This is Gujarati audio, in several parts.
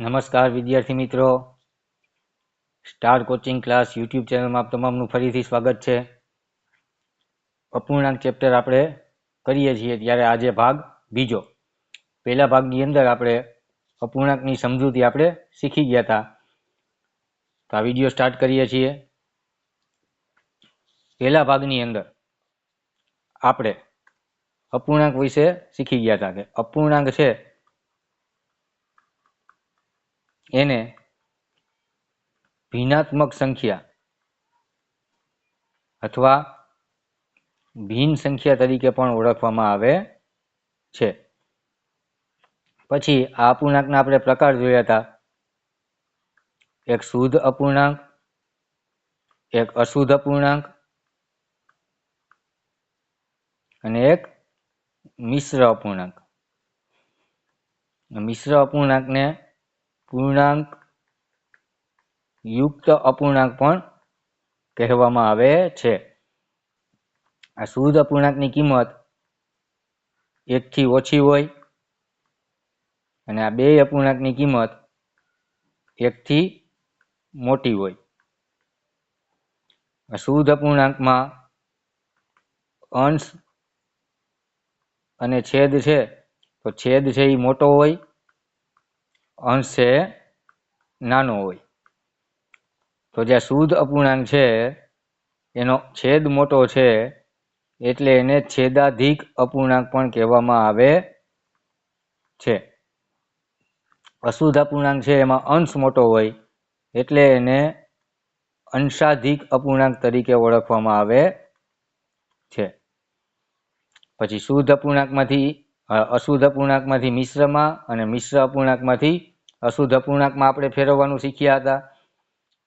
નમસ્કાર વિદ્યાર્થી મિત્રો. સ્ટાર કોચિંગ ક્લાસ યુટ્યુબ ચેનલમાં તમામનું ફરીથી સ્વાગત છે. અપૂર્ણાંક ચેપ્ટર આપણે કરીએ છીએ ત્યારે આજે ભાગ બીજો. પહેલા ભાગની અંદર આપણે અપૂર્ણાંકની સમજૂતી આપણે શીખી ગયા હતા. તો આ વીડિયો સ્ટાર્ટ કરીએ છીએ. પહેલા ભાગની અંદર આપણે અપૂર્ણાંક વિશે શીખી ગયા હતા કે અપૂર્ણાંક છે એને ભિન્નાત્મક સંખ્યા અથવા ભિન્ન સંખ્યા તરીકે પણ ઓળખવામાં આવે છે. પછી આ અપૂર્ણાંકના આપણે પ્રકાર જોયા હતા. એક શુદ્ધ અપૂર્ણાંક, એક અશુદ્ધ અપૂર્ણાંક અને એક મિશ્ર અપૂર્ણાંક. મિશ્ર અપૂર્ણાંકને પૂર્ણાંક યુક્ત અપૂર્ણાંક પણ કહેવામાં આવે છે. આ શુદ્ધ અપૂર્ણાંકની કિંમત એકથી ઓછી હોય અને આ બે અપૂર્ણાંકની કિંમત એકથી મોટી હોય. શુદ્ધ અપૂર્ણાંકમાં અંશ અને છેદ છે, તો છેદ છે એ મોટો હોય અંશ નાનો હોય. તો જે શુદ્ધ અપૂર્ણાંક છે, એનો છેદ મોટો છે, એટલે એને છેદાધિક અપૂર્ણાંક પણ કહેવામાં આવે છે. અશુદ્ધ અપૂર્ણાંક છે, એમાં અંશ મોટો હોય, એટલે એને અંશાધિક અપૂર્ણાંક તરીકે ઓળખવામાં આવે છે. પછી શુદ્ધ અપૂર્ણાંકમાંથી અશુદ્ધ અપૂર્ણાંકમાંથી મિશ્રમાં અને મિશ્ર અપૂર્ણાંકમાંથી અશુદ્ધ અપૂર્ણાંકમાં આપણે ફેરવવાનું શીખ્યા હતા.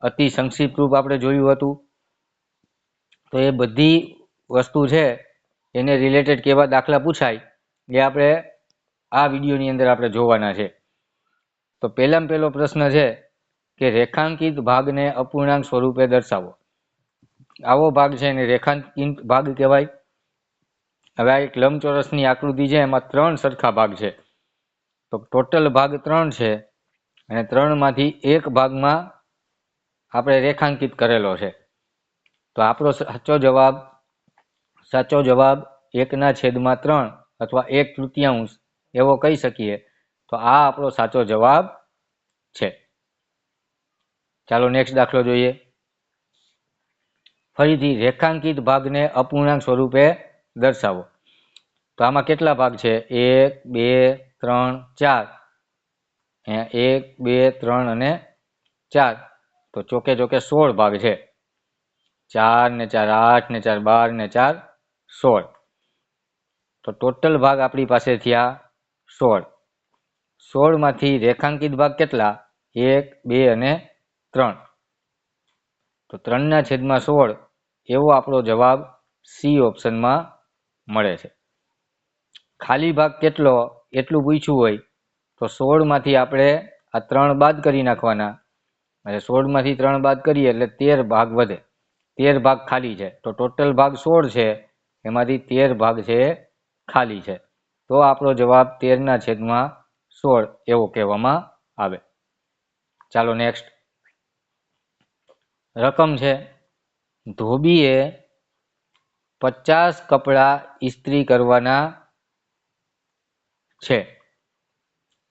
અતિ સંક્ષિપ્ત રૂપ આપણે જોયું હતું. તો એ બધી વસ્તુ છે, એને રિલેટેડ કેવા દાખલા પૂછાય, એ આપણે આ વિડીયોની અંદર આપણે જોવાના છે. તો પહેલામાં પહેલો પ્રશ્ન છે કે રેખાંકિત ભાગને અપૂર્ણાંક સ્વરૂપે દર્શાવો. આવો ભાગ છે એને રેખાંકિત ભાગ કહેવાય. હવે આ એક લંબચોરસની આકૃતિ છે, એમાં ત્રણ સરખા ભાગ છે. તો ટોટલ ભાગ ત્રણ છે. અને ત્રણમાંથી એક ભાગમાં આપણે રેખાંકિત કરેલો છે. તો આપણો સાચો જવાબ સાચો જવાબ એકના છેદમાં ત્રણ અથવા એક તૃતીયાંશ એવો કહી શકીએ. તો આ આપણો સાચો જવાબ છે. ચાલો નેક્સ્ટ દાખલો જોઈએ. ફરીથી રેખાંકિત ભાગને અપૂર્ણાંક સ્વરૂપે દર્શાવો. તો આમાં કેટલા ભાગ છે? એક, બે, ત્રણ, ચાર. એક, બે, ત્રણ અને ચાર. તો ચોકે ચોકે સોળ ભાગ છે. ચાર ને ચાર, આઠ ને ચાર, બાર ને ચાર, સોળ. તો ટોટલ ભાગ આપણી પાસે થયા સોળ. સોળમાંથી રેખાંકિત ભાગ કેટલા? એક, બે અને ત્રણ. તો ત્રણના છેદમાં સોળ, એવો આપણો જવાબ સી ઓપ્શનમાં મળે છે. ખાલી ભાગ કેટલો? એટલું પૂછ્યું હોય તો સોળમાંથી આપણે આ ત્રણ બાદ કરી નાખવાના. એટલે સોળમાંથી ત્રણ બાદ કરીએ એટલે તેર ભાગ વધે. તેર ભાગ ખાલી છે. તો ટોટલ ભાગ સોળ છે. એમાંથી તેર ભાગ છે ખાલી છે. તો આપણો જવાબ તેરના છેદમાં સોળ એવો કહેવામાં આવે. ચાલો નેક્સ્ટ રકમ છે. ધોબીએ પચાસ કપડાં ઇસ્ત્રી કરવાના છે.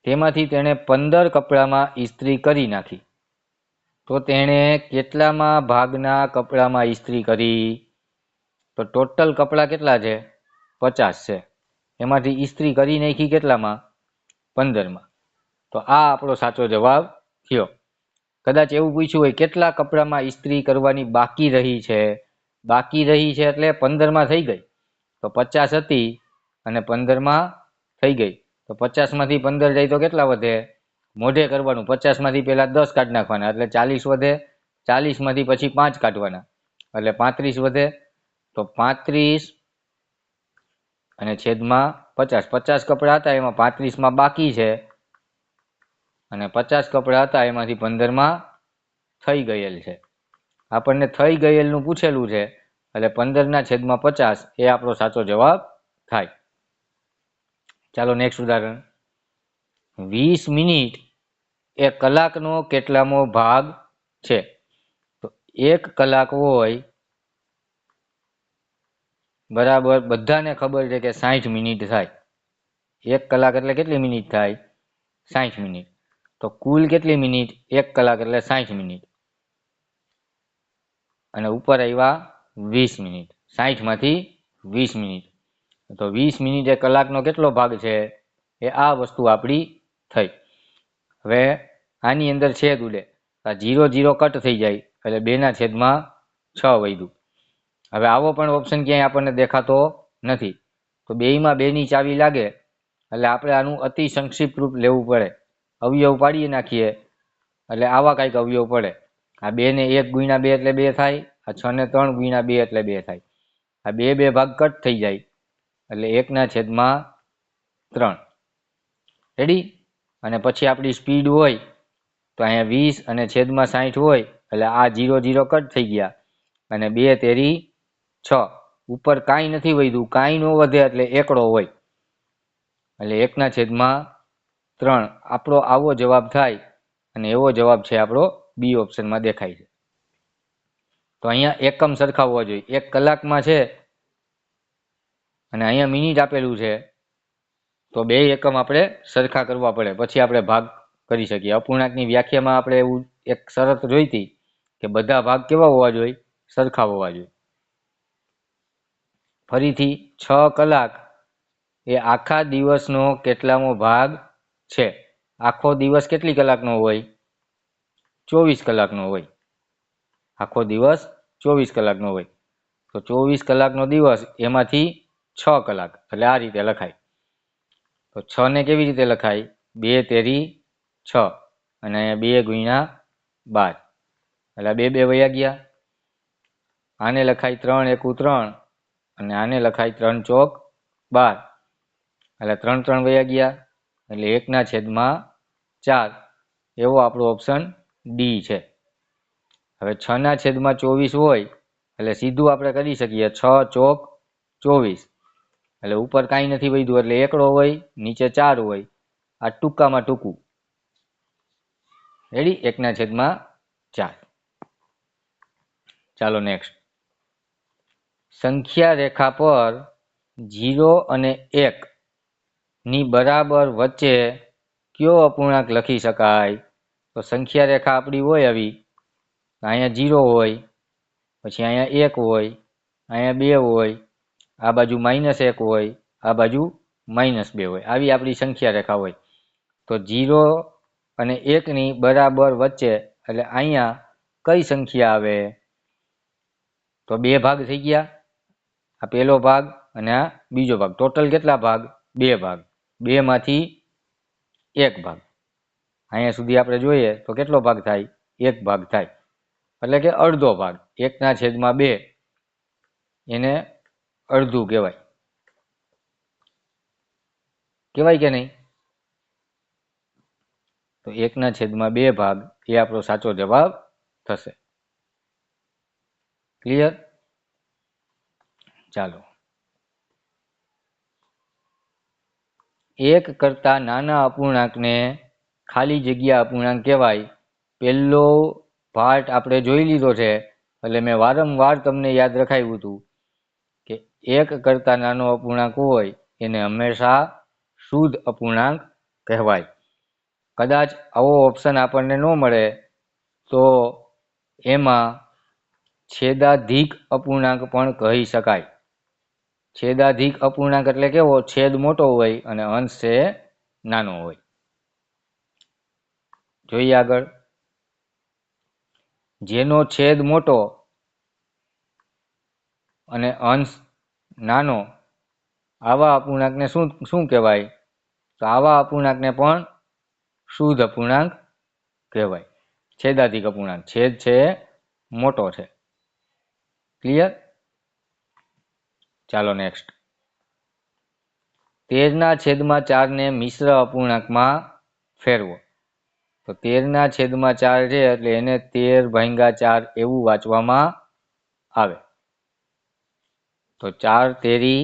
તેમાંથી તેણે પંદર કપડામાં ઇસ્ત્રી કરી નાખી. તો તેણે કેટલામાં ભાગના કપડામાં ઇસ્ત્રી કરી? તો ટોટલ કપડાં કેટલા છે? પચાસ છે. એમાંથી ઇસ્ત્રી કરી નાખી કેટલામાં? પંદરમાં. તો આ આપણો સાચો જવાબ થયો. કદાચ એવું પૂછ્યું હોય, કેટલા કપડામાં ઇસ્ત્રી કરવાની બાકી રહી છે? બાકી રહી છે એટલે પંદરમાં થઈ ગઈ. તો પચાસ હતી અને પંદરમાં થઈ ગઈ. તો પચાસમાંથી પંદર જાય તો કેટલા વધે? મોઢે કરવાનું. પચાસમાંથી પહેલાં દસ કાઢી નાખવાના. એટલે ચાલીસ વધે, ચાલીસમાંથી પછી પાંચ કાઢવાના. એટલે પાંત્રીસ વધે, તો પાંત્રીસ અને છેદમાં પચાસ. પચાસ કપડાં હતા એમાં પાંત્રીસમાં બાકી છે. અને પચાસ કપડાં હતા એમાંથી પંદરમાં થઈ ગયેલ છે. આપણને થઈ ગયેલનું પૂછેલું છે. એટલે પંદરના છેદમાં પચાસ, એ આપણો સાચો જવાબ થાય. ચાલો નેક્સ્ટ ઉદાહરણ. વીસ મિનિટ એ કલાકનો કેટલામો ભાગ છે? તો એક કલાક હોય, બરાબર, બધાને ખબર છે કે સાઠ મિનિટ થાય. એક કલાક એટલે કેટલી મિનિટ થાય? સાઠ મિનિટ. તો કુલ કેટલી મિનિટ? એક કલાક એટલે સાઠ મિનિટ. અને ઉપર આવ્યા વીસ મિનિટ. સાઠમાંથી વીસ મિનિટ. તો વીસ મિનિટે કલાકનો કેટલો ભાગ છે એ આ વસ્તુ આપણી થઈ. હવે આની અંદર છેદ ઉડે. આ જીરો જીરો કટ થઈ જાય, એટલે બેના છેદમાં છ વૈધું હવે આવો પણ ઓપ્શન ક્યાંય આપણને દેખાતો નથી. તો બેયમાં બેની ચાવી લાગે, એટલે આપણે આનું અતિ સંક્ષિપ્ત રૂપ લેવું પડે. અવયવ પાડી નાખીએ, એટલે આવા કાંઈક અવયવ પડે. આ બે ને એક ગુણ્યા બે એટલે બે થાય, આ છ ને ત્રણ ગુણ્યા બે એટલે બે થાય. આ બે બે ભાગ કટ થઈ જાય. એટલે એકના છેદમાં ત્રણ. રેડી અને પછી આપણી સ્પીડ હોય, તો અહીંયા વીસ અને છેદમાં સાહીઠ હોય, એટલે આ જીરો જીરો કટ થઈ ગયા. અને બે તેરી છ. ઉપર કાંઈ નથી વધ્યું, કાંઈ ન વધે એટલે એકડો હોય. એટલે એકના છેદમાં ત્રણ. આપણો આવો જવાબ થાય, અને એવો જવાબ છે આપણો બી ઓપ્શનમાં દેખાય છે. તો અહીંયા એકમ સરખાવવા જોઈએ. એક કલાકમાં છે અને અહીંયા મિનિટ આપેલું છે. તો બે એકમ આપણે સરખા કરવા પડે. પછી આપણે ભાગ કરી શકીએ. અપૂર્ણાંકની વ્યાખ્યામાં આપણે એવું એક શરત જોઈતી કે બધા ભાગ કેવા હોવા જોઈએ? સરખા હોવા જોઈએ. ફરીથી છ કલાક એ આખા દિવસનો કેટલામો ભાગ છે. આખો દિવસ કેટલી કલાકનો હોય? ચોવીસ કલાકનો હોય. આખો દિવસ ચોવીસ કલાકનો હોય. તો ચોવીસ કલાકનો દિવસ એમાંથી છ કલાક. એટલે આ રીતે લખાય. તો છ ને કેવી રીતે લખાય? બે તેરી છ અને બે ગુણ્યા બાર. એટલે બે બે વયા ગયા. આને લખાય ત્રણ એકુ ત્રણ અને આને લખાય ત્રણ ચોક બાર. એટલે ત્રણ ત્રણ વયા ગયા. એટલે એકના છેદમાં ચાર. એવો આપણો ઓપ્શન ડી છે. હવે છ ના છેદમાં ચોવીસ હોય, એટલે સીધું આપણે કરી શકીએ છ ચોક ચોવીસ. એટલે ઉપર કાંઈ નથી વધ્યું એટલે એકડો હોય, નીચે ચાર હોય. આ ટૂંકામાં ટૂંકું. રેડી એકના છેદમાં ચાર. ચાલો નેક્સ્ટ સંખ્યા રેખા પર જીરો અને એક ની બરાબર વચ્ચે કયો અપૂર્ણાંક લખી શકાય? તો સંખ્યા રેખા આપણી હોય આવી. અહીંયા ઝીરો હોય, પછી અહીંયા એક હોય, અહીંયા બે હોય આ બાજુ માઇનસ એક હોય, આ બાજુ માઇનસ બે હોય. આવી આપણી સંખ્યા રેખા હોય. તો જીરો અને એકની બરાબર વચ્ચે, એટલે અહીંયા કઈ સંખ્યા આવે? તો બે ભાગ થઈ ગયા. આ પહેલો ભાગ અને આ બીજો ભાગ. ટોટલ કેટલા ભાગ? બે ભાગ. બે માંથી એક ભાગ. અહીંયા સુધી આપણે જોઈએ તો કેટલો ભાગ થાય? એક ભાગ થાય. એટલે કે અડધો ભાગ. એકના છેદમાં બે. એને અડધું કહેવાય. કહેવાય કે નહીં? તો એકના છેદમાં બે ભાગ, એ આપણો સાચો જવાબ થશે. ક્લિયર ચાલો. એક કરતા નાના અપૂર્ણાંકને ખાલી જગ્યા અપૂર્ણાંક કહેવાય. પહેલો પાર્ટ આપણે જોઈ લીધો છે. એટલે મેં વારંવાર તમને યાદ રખાવ્યું હતું. કે એક કરતાં નાનો અપૂર્ણાંક હોય, એને હંમેશા શુદ્ધ અપૂર્ણાંક કહેવાય. કદાચ આવો ઓપ્શન આપણને ન મળે, તો એમાં છેદાધિક અપૂર્ણાંક પણ કહી શકાય. છેદાધિક અપૂર્ણાંક એટલે કેવો? છેદ મોટો હોય અને અંશ છે નાનો હોય. જોઈએ આગળ. જેનો છેદ મોટો અને અંશ નાનો, આવા અપૂર્ણાંકને શું શું કહેવાય? તો આવા અપૂર્ણાંકને પણ શુદ્ધ અપૂર્ણાંક કહેવાય. છેદાધિક અપૂર્ણાંક. છેદ છે, મોટો છે. ક્લિયર ચાલો નેક્સ્ટ તેરના છેદમાં ચારને મિશ્ર અપૂર્ણાંકમાં ફેરવો. તો તેરના છેદમાં ચાર છે, એટલે એને તેર ભાંગા ચાર એવું વાંચવામાં આવે. તો ચાર, તેરી,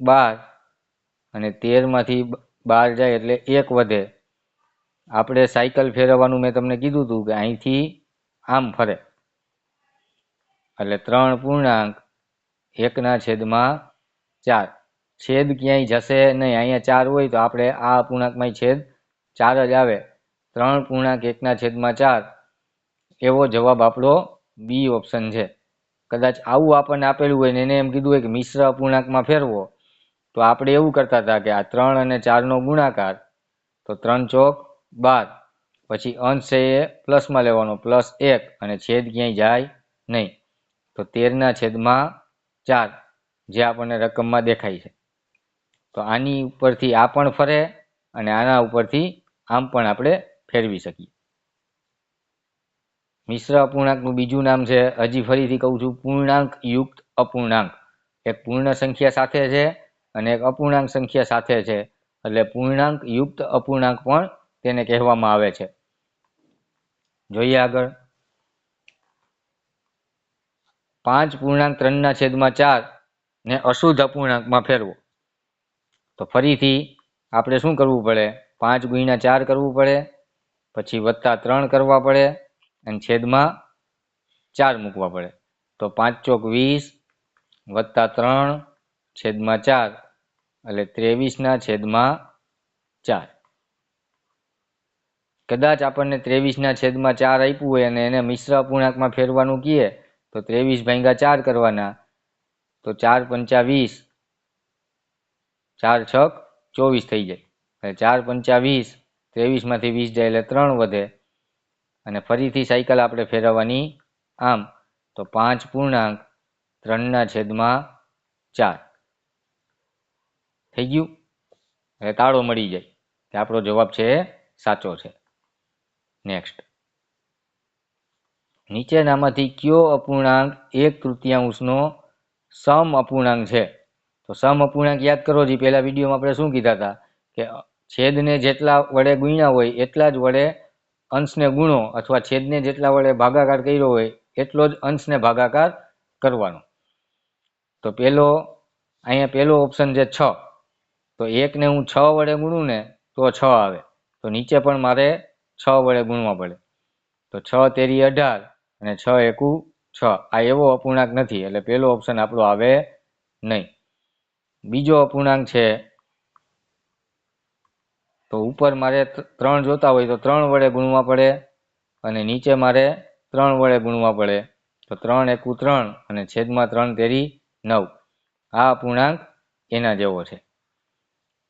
બાર અને તેરમાંથી બાર જાય એટલે એક વધે. આપણે સાયકલ ફેરવવાનું મેં તમને કીધું હતું કે અહીંથી આમ ફરે. એટલે ત્રણ પૂર્ણાંક, એકના છેદમાં ચાર. છેદ ક્યાંય જશે નહીં, અહીંયા ચાર હોય તો આપણે આ પૂર્ણાંકમાં છેદ ચાર જ આવે. ત્રણ પૂર્ણાંક એકના છેદમાં ચાર, એવો જવાબ આપણો બી ઓપ્શન છે. કદાચ આવું આપણને આપેલું હોય ને એને એમ કીધું હોય કે મિશ્ર અપૂર્ણાંકમાં ફેરવો, તો આપણે એવું કરતા હતા કે આ ત્રણ અને ચારનો ગુણાકાર, તો ત્રણ ચોક બાર, પછી અંશ એ પ્લસમાં લેવાનો, પ્લસ એક, અને છેદ ક્યાંય જાય નહીં. તો તેરના છેદમાં ચાર, જે આપણને રકમમાં દેખાય છે. તો આની ઉપરથી આ પણ ફરે અને આના ઉપરથી આમ પણ આપણે ફેરવી શકીએ. મિશ્ર અપૂર્ણાંકનું બીજું નામ છે, હજી ફરીથી કહું છું, પૂર્ણાંક યુક્ત અપૂર્ણાંક. એક પૂર્ણ સંખ્યા સાથે છે અને એક અપૂર્ણાંક સંખ્યા સાથે છે. એટલે પૂર્ણાંક યુક્ત અપૂર્ણાંક પણ તેને કહેવામાં આવે છે. જોઈએ આગળ. પાંચ પૂર્ણાંક ત્રણના છેદમાં ચાર ને અશુદ્ધ અપૂર્ણાંકમાં ફેરવો. તો ફરીથી આપણે શું કરવું પડે? પાંચ ગુણ્યા ચાર કરવું પડે, પછી વત્તા ત્રણ કરવા પડે અને છેદમાં ચાર મૂકવા પડે. તો પાંચ ચોક વીસ વત્તા ત્રણ છેદમાં ચાર એટલે ત્રેવીસના છેદમાં ચાર. કદાચ આપણને ત્રેવીસના છેદમાં ચાર આપ્યું હોય અને એને મિશ્ર અપૂર્ણાંકમાં ફેરવાનું કહીએ તો ત્રેવીસ ભાગ્યા ચાર કરવાના, તો ચાર પંચા વીસ, ચાર છક ચોવીસ થઈ જાય. એટલે ચાર પંચા વીસ, ત્રેવીસમાંથી વીસ જાય એટલે ત્રણ વધે. અને ફરીથી સાયકલ આપણે ફેરવવાની. આમ, તો પાંચ પૂર્ણાંક ત્રણના છેદમાં ચાર. થઈ ગયું? એટલે તાળો મળી જાય. કે આપણો જવાબ છે, સાચો છે. નેક્સ્ટ નીચેનામાંથી કયો અપૂર્ણાંક એક તૃતીયાંશનો સમ અપૂર્ણાંક છે? તો સમ અપૂર્ણાંક યાદ કરો, જે પહેલા વિડીયોમાં આપણે શું કીધા હતા? કે છેદને જેટલા વડે ગુણ્યા હોય, એટલા જ વડે અંશને ગુણો અથવા છેદને જેટલા વડે ભાગાકાર કર્યો હોય, એટલો જ અંશને ભાગાકાર કરવાનો. તો પહેલો અહીંયા પહેલો ઓપ્શન છે છ. તો એકને હું છ વડે ગુણું ને, તો છ આવે. તો નીચે પણ મારે છ વડે ગુણવા પડે. તો છ તેરી અઢાર અને છ એકુ છ. આ એવો અપૂર્ણાંક નથી, એટલે પેલો ઓપ્શન આપણો આવે નહીં. બીજો અપૂર્ણાંક છે તો ઉપર મારે ત્રણ જોતા હોય તો ત્રણ વડે ગુણવા પડે અને નીચે મારે ત્રણ વડે ગુણવા પડે. તો ત્રણ એકુ ત્રણ અને છેદમાં ત્રણ તેરી નવ. આ અપૂર્ણાંક એના જેવો છે.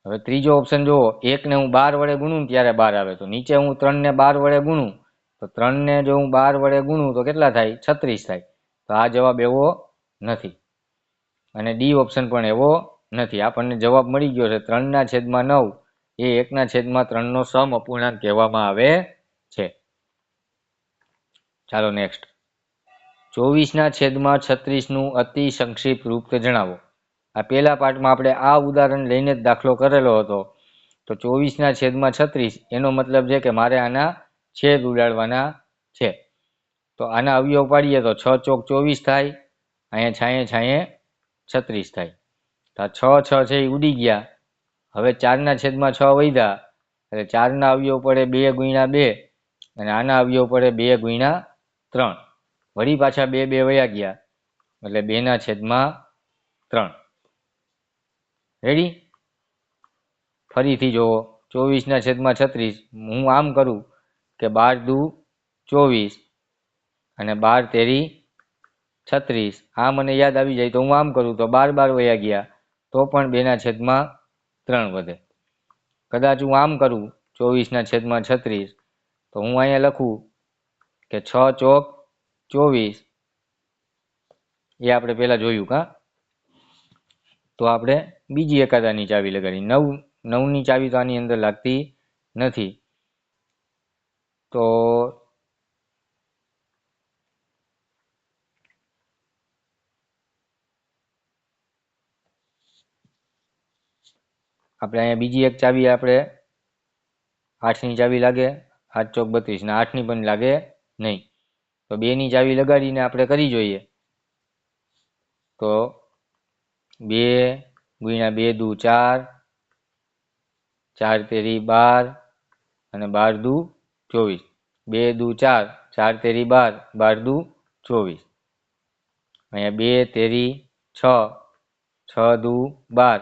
હવે ત્રીજો ઓપ્શન જુઓ. એકને હું બાર વડે ગુણું ત્યારે બાર આવે. તો નીચે હું ત્રણને બાર વડે ગુણું. તો ત્રણને જો હું બાર વડે ગુણું તો કેટલા થાય? છત્રીસ થાય. તો આ જવાબ એવો નથી. અને ડી ઓપ્શન પણ એવો નથી. આપણને જવાબ મળી ગયો છે ત્રણના છેદમાં નવ. એ એકના છેદમાં ત્રણનો સમ અપૂર્ણાંક કહેવામાં આવે છે. ચાલો નેક્સ્ટ ચોવીસના છેદમાં છત્રીસનું અતિ સંક્ષિપ્ત રૂપ જણાવો. આ પહેલા પાઠમાં આપણે આ ઉદાહરણ લઈને જ દાખલો કરેલો હતો. તો ચોવીસના છેદમાં છત્રીસ, એનો મતલબ છે કે મારે આના છેદ ઉડાડવાના છે. તો આના અવયવ પાડીએ તો છ ચોક ચોવીસ થાય, અહીંયા છાંયે છાંયે છત્રીસ થાય. તો આ છ છ છે એ ઉડી ગયા. હવે ચારના છેદમાં છ વૈધા એટલે ચારના અવયવ પડે બે ગુણ્યા બે અને આના અવયવ પડે બે ગુણ્યા ત્રણ. વળી પાછા બે બે વયા ગયા, એટલે બેના છેદમાં ત્રણ. રેડી ફરીથી જુઓ ચોવીસના છેદમાં છત્રીસ. હું આમ કરું કે બાર દુ ચોવીસ અને બાર તેરી છત્રીસ. આ મને યાદ આવી જાય તો હું આમ કરું, તો બાર બાર વયા ગયા, તો પણ બેના છેદમાં ત્રણ વધે. કદાચ હું આમ કરું, ચોવીસના છેદમાં છત્રીસ, તો હું અહીંયા લખું કે છ ચોક ચોવીસ. એ આપણે પહેલા જોયું કા? તો આપણે બીજી એકાદાની ચાવી લગાડી. નવ, નવની ચાવી તો આની અંદર લાગતી નથી. તો આપણે અહીંયા બીજી એક ચાવી આપણે આઠની ચાવી લાગે, આઠ ચોક બત્રીસ, ને આઠની પણ લાગે નહીં. તો બેની ચાવી લગાડીને આપણે કરી જોઈએ. તો બે ગુણ્યા બે દુ ચાર ચાર તેરી બાર અને બાર દુ ચોવીસ. બે દુ ચાર ચાર તેરી બાર બાર દુ ચોવીસ. અહીંયા બે તેરી છ છ દુ બાર.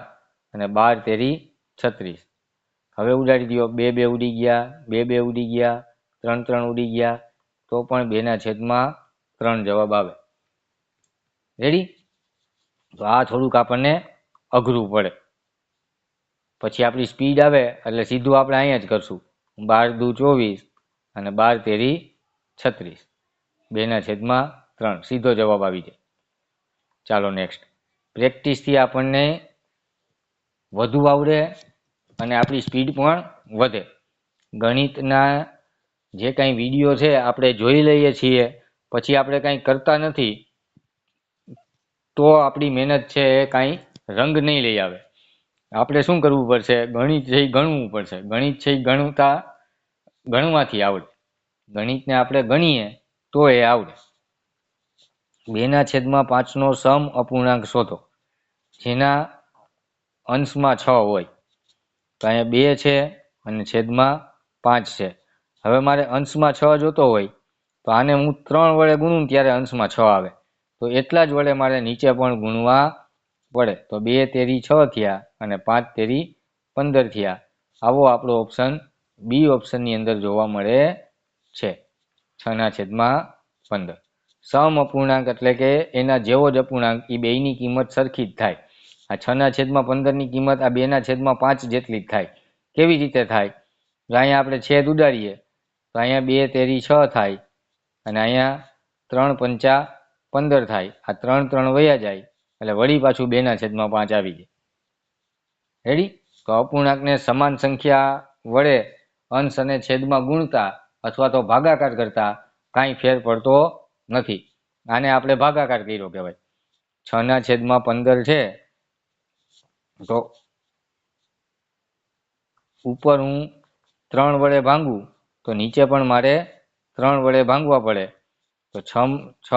અને બાર તેરી છત્રીસ. હવે ઉડાડી દો બે બે ઉડી ગયા, બે બે ઉડી ગયા, ત્રણ ત્રણ ઉડી ગયા, તો પણ બેના છેદમાં ત્રણ જવાબ આવે. રેડી તો આ થોડુંક આપણને અઘરું પડે. પછી આપણી સ્પીડ આવે, એટલે સીધું આપણે અહીંયા જ કરશું. બાર દુ ચોવીસ અને બાર તેરી છત્રીસ. બેના છેદમાં ત્રણ. સીધો જવાબ આવી જાય. ચાલો નેક્સ્ટ પ્રેક્ટિસથી આપણને વધુ આવડે અને આપણી સ્પીડ પણ વધે. ગણિતના જે કાંઈ વીડિયો છે, આપણે જોઈ લઈએ છીએ, પછી આપણે કાંઈ કરતા નથી, તો આપણી મહેનત છે એ કાંઈ રંગ નહીં લઈ આવે. આપણે શું કરવું પડશે? ગણિત છે ગણવું પડશે. ગણિત છે ગણતા, ગણવાથી આવડે. ગણિતને આપણે ગણીએ તો એ આવડે. બેના છેદમાં પાંચનો સમ અપૂર્ણાંક શોધો. જેના અંશમાં છ હોય. તો અહીંયા બે છે અને છેદમાં પાંચ છે. હવે મારે અંશમાં છ જોતો હોય, તો આને હું ત્રણ વડે ગુણું ત્યારે અંશમાં છ આવે. તો એટલા જ વડે મારે નીચે પણ ગુણવા પડે. તો બે તેરી છ થયા અને પાંચ તેરી પંદર થયા. આવો આપણો ઓપ્શન બી ઓપ્શનની અંદર જોવા મળે છે. છના છેદમાં પંદર. સમ અપૂર્ણાંક એટલે કે એના જેવો જ અપૂર્ણાંક એ બેયની કિંમત સરખી જ થાય. આ છના છેદમાં પંદરની કિંમત, આ બેના છેદમાં પાંચ જેટલી થાય. કેવી રીતે થાય? તો અહીંયા આપણે છેદ ઉડાડીએ. તો અહીંયા બે તેરી છ થાય અને અહીંયા ત્રણ પંચા પંદર થાય. આ ત્રણ ત્રણ વયા જાય. એટલે વળી પાછું બેના છેદમાં પાંચ આવી જાય. રેડી તો અપૂર્ણાંકને સમાન સંખ્યા વડે અંશ અને છેદમાં ગુણતા અથવા તો ભાગાકાર કરતા કાંઈ ફેર પડતો નથી. આને આપણે ભાગાકાર કર્યો કહેવાય. છ ના છેદમાં પંદર છે. તો ઉપર હું ત્રણ વડે ભાંગું, તો નીચે પણ મારે ત્રણ વડે ભાંગવા પડે. તો છ છ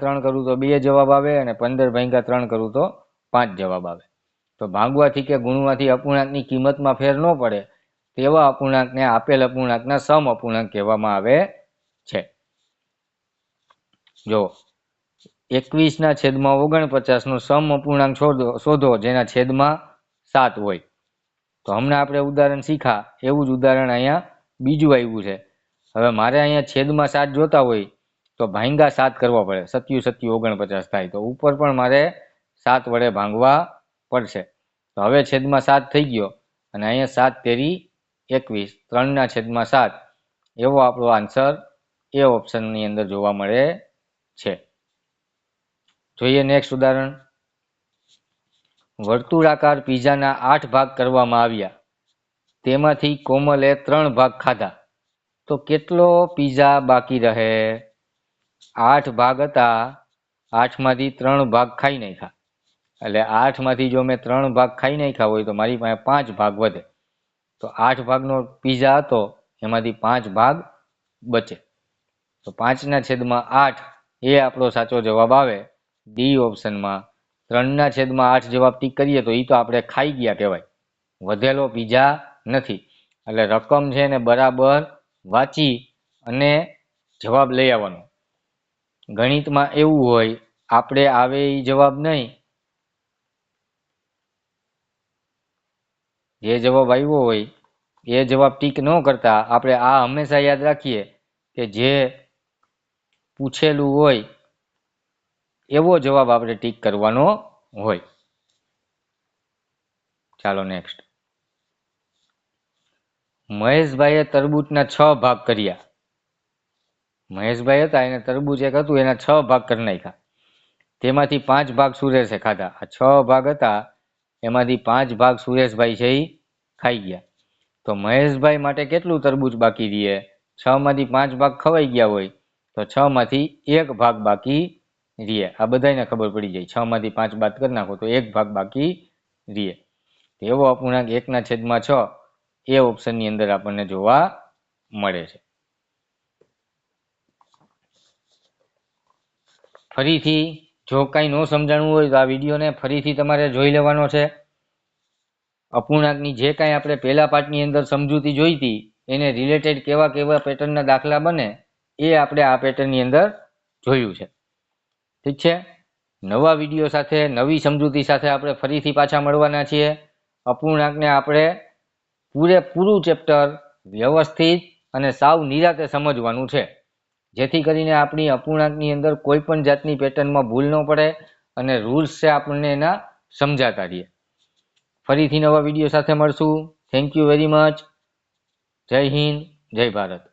ત્રણ કરું તો બે જવાબ આવે અને પંદર ભાંગા ત્રણ કરું તો પાંચ જવાબ આવે. તો ભાંગવાથી કે ગુણવાથી અપૂર્ણાંકની કિંમતમાં ફેર ન પડે, તેવા અપૂર્ણાંકને આપેલ અપૂર્ણાંકના સમ અપૂર્ણાંક કહેવામાં આવે છે. જો એકવીસના છેદમાં ઓગણપચાસનો સમ અપૂર્ણાંક શોધો શોધો, જેના છેદમાં સાત હોય. તો હમણાં આપણે ઉદાહરણ શીખા. એવું જ ઉદાહરણ અહીંયા બીજું આવ્યું છે. હવે મારે અહીંયા છેદમાં સાત જોતા હોય તો ભાંગા સાત કરવા પડે. સત્યુ સત્યુ, ઓગણપચાસ થાય. તો ઉપર પણ મારે સાત વડે ભાંગવા પડશે. તો હવે છેદમાં સાત થઈ ગયો અને અહીંયા સાત તેરી એકવીસ. ત્રણના છેદમાં સાત. એવો આપણો આન્સર એ ઓપ્શનની અંદર જોવા મળે છે. જોઈએ નેક્સ્ટ ઉદાહરણ. વર્તુળાકાર પીઝાના આઠ ભાગ કરવામાં આવ્યા. તેમાંથી કોમલે ત્રણ ભાગ ખાધા. તો કેટલો પીઝા બાકી રહે? આઠ ભાગ હતા. આઠમાંથી ત્રણ ભાગ ખાઈ નાખ્યા. એટલે આઠમાંથી જો મેં ત્રણ ભાગ ખાઈ નાખ્યા હોય તો મારી પાસે પાંચ ભાગ વધે. તો આઠ ભાગનો પીઝા હતો, એમાંથી પાંચ ભાગ બચે. તો પાંચના છેદમાં આઠ, એ આપણો સાચો જવાબ આવે. ડી ઓપ્શનમાં ત્રણના છેદમાં આઠ જવાબ ટીક કરીએ તો એ તો આપણે ખાઈ ગયા કહેવાય. વધેલો પીઝા નથી. એટલે રકમ છે ને બરાબર વાંચી અને જવાબ લઈ આવવાનો. ગણિતમાં એવું હોય, આપણે આવે એ જવાબ નહીં. જે જવાબ આવ્યો હોય, એ જવાબ ટીક ન કરતા આપણે આ હંમેશા યાદ રાખીએ કે જે પૂછેલું હોય એવો જવાબ આપણે ટીક કરવાનો હોય. ચાલો નેક્સ્ટ મહેશભાઈએ તરબૂચના છ ભાગ કર્યા. મહેશભાઈ હતા એને તરબૂચ એક હતું, એના છ ભાગ કરી નાખ્યા. તેમાંથી પાંચ ભાગ સુરેશે ખાધા. આ છ ભાગ હતા, એમાંથી પાંચ ભાગ સુરેશભાઈ છે એ ખાઈ ગયા. તો મહેશભાઈ માટે કેટલું તરબૂચ બાકી રહીએ? છ માંથી પાંચ ભાગ ખવાઈ ગયા હોય, તો છ માંથી એક ભાગ બાકી રહીએ આ બધાને ખબર પડી જાય. છ માંથી પાંચ બાદ કરી નાખો તો એક ભાગ બાકી રહીએ એવો અપૂર્ણાંક એકના છેદમાં છ એ ઓપ્શનની અંદર આપણને જોવા મળે છે. ફરીથી જો કાંઈ ન સમજાણવું હોય તો આ વિડીયોને ફરીથી તમારે જોઈ લેવાનો છે. અપૂર્ણાંકની જે કાંઈ આપણે પહેલા પાઠની અંદર સમજૂતી જોઈ હતી, એને રિલેટેડ કેવા કેવા પેટર્નના દાખલા બને એ આપણે આ પેટર્નની અંદર જોયું છે. ઠીક છે? નવા વીડિયો સાથે, નવી સમજૂતી સાથે આપણે ફરીથી પાછા મળવાના છીએ. અપૂર્ણાંકને આપણે પૂરેપૂરું ચેપ્ટર વ્યવસ્થિત અને સાવ નિરાતે સમજવાનું છે. જેથી કરીને આપણી અપૂર્ણાંકની અંદર કોઈ પણ જાતની પેટર્નમાં ભૂલ ન પડે અને રૂલ્સ છે આપણને એના સમજાતા રહીએ. ફરીથી નવા વીડિયો સાથે મળશું. થેન્ક યુ વેરી મચ જય હિન્દ, જય ભારત.